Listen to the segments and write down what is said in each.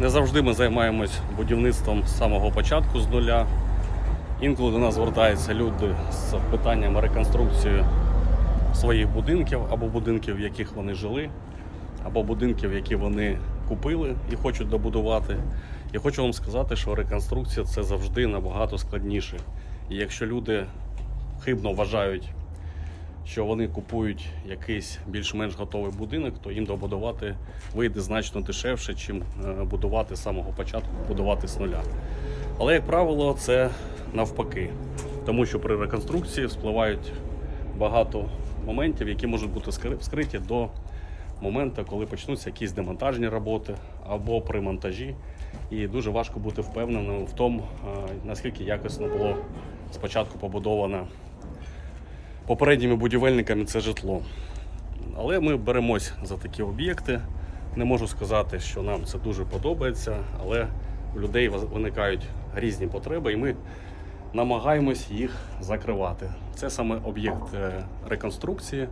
Не завжди ми займаємось будівництвом з самого початку з нуля. Інколи до нас звертаються люди з питанням реконструкції своїх будинків або будинків, в яких вони жили, або будинків, які вони купили і хочуть добудувати. Я хочу вам сказати, що реконструкція це завжди набагато складніше. І якщо люди хибно вважають, що вони купують якийсь більш-менш готовий будинок, то їм добудувати вийде значно дешевше, чим е, будувати з самого початку, будувати з нуля. Але, як правило, це навпаки, тому що при реконструкції вспливають багато моментів, які можуть бути скри- скриті до моменту, коли почнуться якісь демонтажні роботи або при монтажі. І дуже важко бути впевненим в тому, е, наскільки якісно було спочатку побудовано попередніми будівельниками це житло. Але ми беремось за такі об'єкти. Не можу сказати, що нам це дуже подобається, але у людей виникають різні потреби, і ми намагаємось їх закривати. Це саме об'єкт е, реконструкції.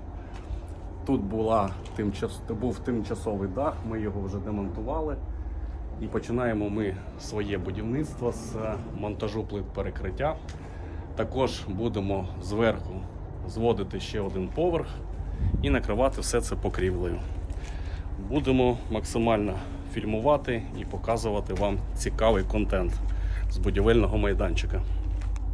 Тут була тимчас, був тимчасовий дах, ми його вже демонтували. І починаємо ми своє будівництво з монтажу плит перекриття. Також будемо зверху зводити ще один поверх і накривати все це покрівлею. Будемо максимально фільмувати і показувати вам цікавий контент з будівельного майданчика.